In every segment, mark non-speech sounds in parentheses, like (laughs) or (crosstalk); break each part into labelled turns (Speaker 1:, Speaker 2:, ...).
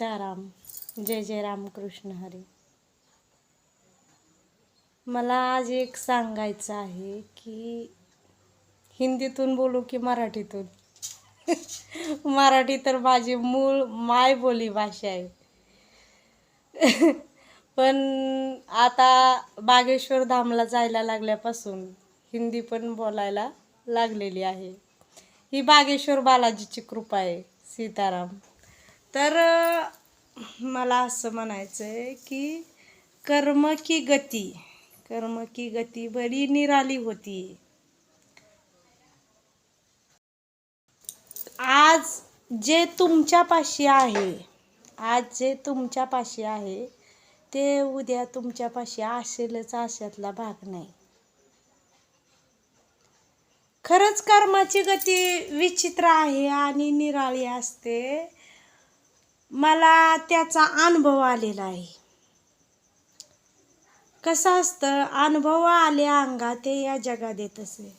Speaker 1: सीताराम जय जय रामकृष्ण हरी. मला आज एक सांगायचं आहे की हिंदीतून बोलू की मराठीतून? (laughs) मराठी तर माझी मूळ मायबोली भाषा आहे. (laughs) पण आता बागेश्वर धामला जायला लागल्यापासून हिंदी पण बोलायला लागलेली आहे. ही बागेश्वर बालाजीची कृपा आहे सीताराम. तर मला असं म्हणायचं आहे की कर्म की गती कर्म की गती बरी निराली होती. आज जे तुमच्यापाशी आहे आज जे तुमच्यापाशी आहे ते उद्या तुमच्यापाशी असेलच अशातला भाग नाही. खरंच कर्माची गती विचित्र आहे आणि निराळी असते. मला त्याचा अनुभव आलेला आहे. कसं असतं? अनुभव आले अंगा ते या जगात येत असे.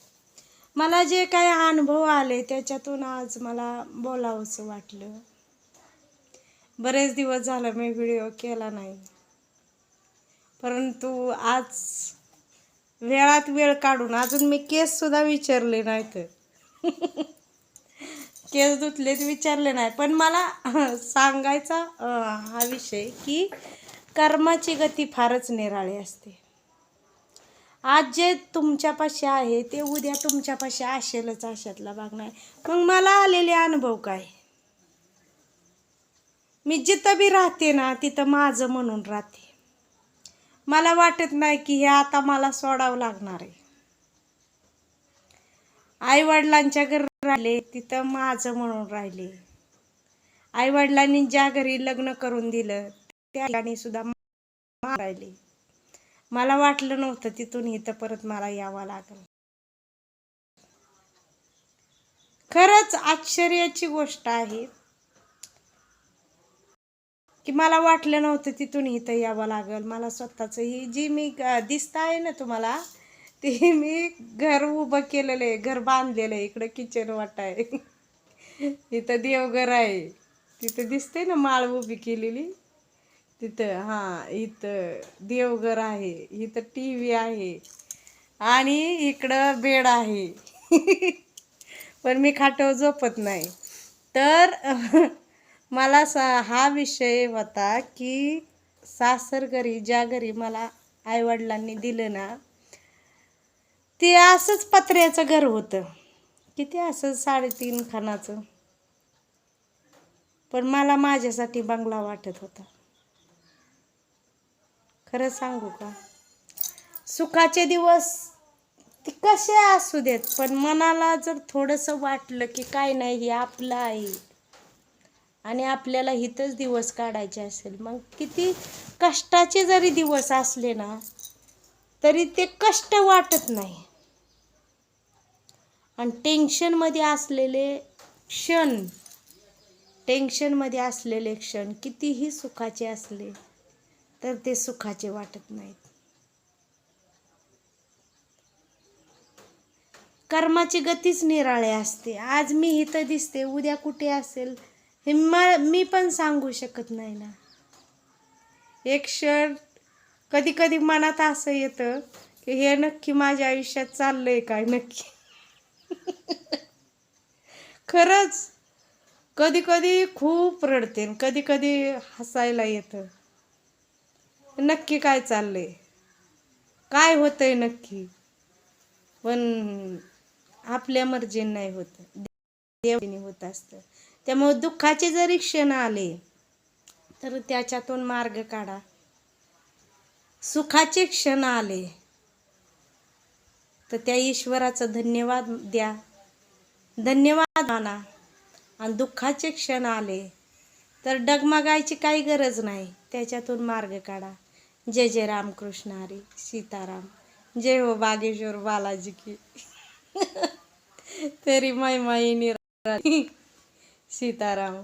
Speaker 1: मला जे काही अनुभव आले त्याच्यातून आज मला बोलावंसं वाटलं. बरेच दिवस झालं मी व्हिडिओ केला नाही. परंतु आज वेळात वेळ काढून अजून मी केससुद्धा विचारले नाहीत. (laughs) केस धुतलेत विचारले नाही. पण मला सांगायचा हा विषय की कर्माची गती फारच निराळी असते. आज जे तुमच्यापाशी आहे ते उद्या तुमच्यापाशी असेलच अशातला भाग नाही. मग मला आलेले अनुभव काय? मी जिथं बी राहते ना तिथं माझं म्हणून राहते. मला वाटत नाही की हे आता मला सोडावं लागणार आहे. आई वडिलांच्या घरी राहिले तिथं माझं म्हणून राहिले. आई वडिलांनी ज्या घरी लग्न करून दिलं त्या ठिकाणी सुद्धा राहिले. मला वाटलं नव्हतं तिथून इथं परत मला यावं लागलं. खरंच आश्चर्याची गोष्ट आहे की मला वाटलं नव्हतं तिथून इथं यावं लागल. मला स्वतःच ही जी मी दिसता दिसत आहे ना तुम्हाला ते मी घर उभं केलेलं आहे घर बांधलेलं आहे. इकडं किचन वाट आहे. इथं देवघर आहे. तिथं दिसते ना माळ उभी केलेली? तिथं हां इथं देवघर आहे. इथं टी व्ही आहे. आणि इकडं बेड आहे. पण मी खाटव झोपत नाही. तर मला सा हा विषय होता की सासर घरी ज्या घरी मला आईवडिलांनी दिलं ना ते असंच पत्र्याचं घर होतं. किती असं साडेतीन खानाचं पण मला माझ्यासाठी बंगला वाटत होता. खरं सांगू का? सुखाचे दिवस ते कसे असू देत पण मनाला जर थोडंसं वाटलं की काय नाही हे आपलं आहे. आणि आपल्याला इथंच दिवस काढायचे असेल मग किती कष्टाचे जरी दिवस असले ना तरी ते कष्ट वाटत नाही. आणि टेन्शनमध्ये असलेले क्षण टेन्शनमध्ये असलेले क्षण कितीही सुखाचे असले तर ते सुखाचे वाटत नाहीत. कर्माची गतीच निराळे असते. आज मी इथं दिसते उद्या कुठे असेल हे मी पण सांगू शकत नाही ना. एक क्षण कधी कधी मनात असं येतं की हे नक्की माझ्या आयुष्यात चाललंय काय नक्की? खरंच कधी कधी खूप रडते आणि कधी कधी हसायला येतं. नक्की काय चाललंय? काय होतंय नक्की? पण आपल्या मर्जीने नाही होत. देवाने होत असतं. त्यामुळे दुःखाचे जरी क्षण आले तर त्याच्यातून मार्ग काढा. सुखाचे क्षण आले तर त्या ईश्वराचं धन्यवाद द्या. धन्यवाद माना आणि दुःखाचे क्षण आले तर डगमगायची काही गरज नाही. त्याच्यातून मार्ग काढा. जय जय रामकृष्ण हरी. सीताराम. जय हो बागेश्वर बालाजी की. (laughs) तरी माई माई निरा सीताराम.